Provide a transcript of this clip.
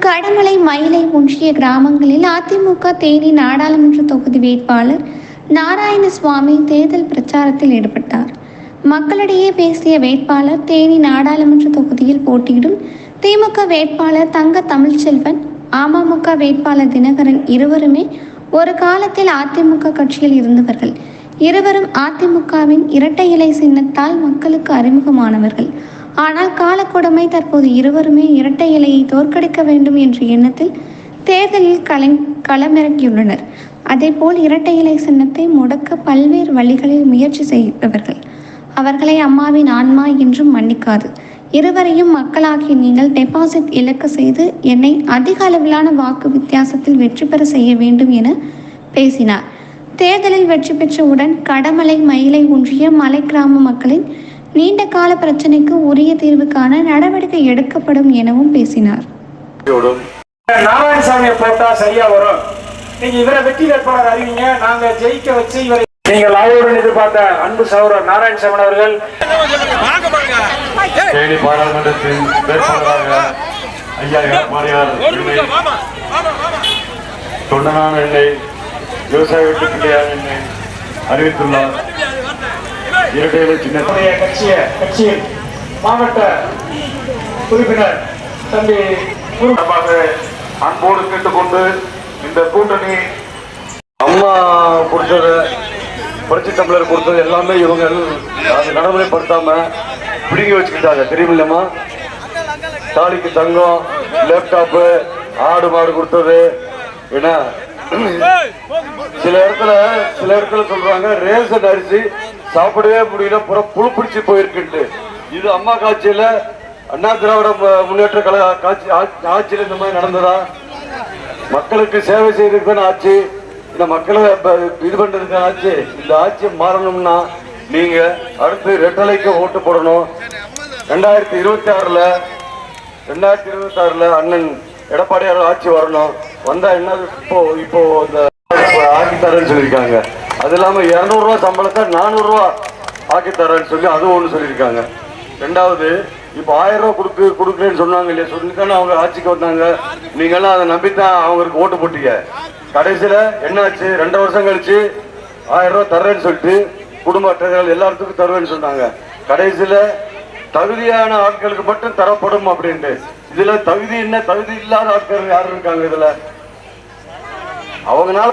கடமலை மயிலை ஒன்றிய கிராமங்களில் அதிமுக தேனி நாடாளுமன்ற தொகுதி வேட்பாளர் நாராயணசுவாமி தேர்தல் பிரச்சாரத்தில் ஈடுபட்டார். மக்களிடையே பேசிய வேட்பாளர் தேனி நாடாளுமன்ற தொகுதியில் போட்டியிடும் திமுக வேட்பாளர் தங்க தமிழ்ச்செல்வன் அமமுக வேட்பாளர் தினகரன் இருவருமே ஒரு காலத்தில் அதிமுக கட்சியில் இருந்தவர்கள். இருவரும் அதிமுகவின் இரட்டை இலை சின்னத்தால் மக்களுக்கு அறிமுகமானவர்கள். ஆனால் காலக்கொடுமை தற்போது இருவருமே இரட்டை இலையை தோற்கடிக்க வேண்டும் என்ற எண்ணத்தில் தேர்தலில் களை களமிறக்கியுள்ளனர் அதேபோல் இரட்டை இலை சின்னத்தை முடக்க பல்வேறு வழிகளில் முயற்சி செய்பவர்கள் அவர்களை அம்மாவின் ஆன்மா என்றும் மன்னிக்காது. இருவரையும் மக்களாகிய நீங்கள் டெபாசிட் இழக்க செய்து என்னை அதிக அளவிலான வாக்கு வித்தியாசத்தில் வெற்றி பெற செய்ய வேண்டும் என பேசினார். தேர்தலில் வெற்றி பெற்றவுடன் கடமலை மயிலை ஒன்றிய மலை கிராம மக்களின் நீண்ட கால பிரச்சினைக்கு உரிய தீர்வு காண நடவடிக்கை எடுக்கப்படும் எனவும் பேசினார். நாராயணசாமியை போட்டா சரியா வரும். நீங்க இவரை வெற்றி வேட்பாளர் அறிவிங்க. நாங்க ஜெயிக்க வச்சு இவரை நீங்கள் அவருடன் எதிர்பார்த்த அன்பு சகோதரர் நாராயணசாமி அவர்கள் தேனி பாராளுமன்றத்தின் வேட்பாளராக ஐயா எடப்பாடியார் தொண்டனான எண்ணெய் விவசாய வெட்டு பிள்ளையான எண்ணெய் அறிவித்துள்ளார். இரட்டை இலை சின்னத்தை நம்முடைய கட்சிய கட்சியின் மாவட்ட உறுப்பினர் தம்பி அன்போடு கேட்டுக்கொண்டு இந்த கூட்டணி அம்மா கொடுத்தது புரட்சி தமிழர் கொடுத்தது எல்லாமே இவங்க நடைமுறைப்படுத்தாம பிடிங்கி வச்சுக்கிட்டாங்க. தெரியுமில்லம்மா? தாலிக்கு தங்கம் லேப்டாப்பு ஆடு மாடு கொடுத்தது. என்ன சில இடத்துல சில இடத்துல சொல்றாங்க ரேஷன் அரிசி சாப்பிடவே முடியல புற புழு பிடிச்சி போயிருக்குன்ட்டு. இது அம்மா காட்சியில அண்ணா திராவிட முன்னேற்ற கழக காட்சி ஆட்சி- இந்த மாதிரி நடந்ததா? மக்களுக்கு சேவை செய்யறதுக்கு ஆட்சி இந்த மக்களை இது பண்றதுக்கு ஆட்சி இந்த ஆட்சி மாறணும்னா நீங்க அடுத்து ரெட்டலைக்கு ஓட்டு போடணும். ரெண்டாயிரத்தி இருபத்தி ஆறுல ரெண்டாயிரத்தி இருபத்தி ஆறுல அண்ணன் எடப்பாடியார் ஆட்சி வரணும். வந்தா என்ன இப்போ இப்போ இந்த ஆக்கி தரேன்னு சொல்லியிருக்காங்க. அது இல்லாம இரநூறுவா சம்பளத்தை நானூறுரூவா ஆக்கி தரேன்னு சொல்லி அதுவும் ஒன்று சொல்லியிருக்காங்க. ரெண்டாவது இப்போ ஆயிரம் ரூபா கொடுக்கு கொடுக்குறேன்னு சொன்னாங்க இல்லையா? சொல்லி தானே அவங்க ஆட்சிக்கு வந்தாங்க. நீங்க எல்லாம் அதை நம்பித்தான் அவங்களுக்கு ஓட்டு போட்டீங்க. கடைசியில என்னாச்சு? ரெண்டு வருஷம் கழிச்சு ஆயிரம் ரூபா தர்றேன்னு சொல்லிட்டு குடும்ப அட்டைகள் எல்லாத்துக்கும் தருவேன்னு சொன்னாங்க. கடைசியில தகுதியான ஆட்களுக்கு மட்டும் தரப்படும் அப்படின்ட்டு. இதுல தகுதி என்ன? தகுதி இல்லாத ஆட்கள் யாரும் இருக்காங்க இதுல? அவங்களால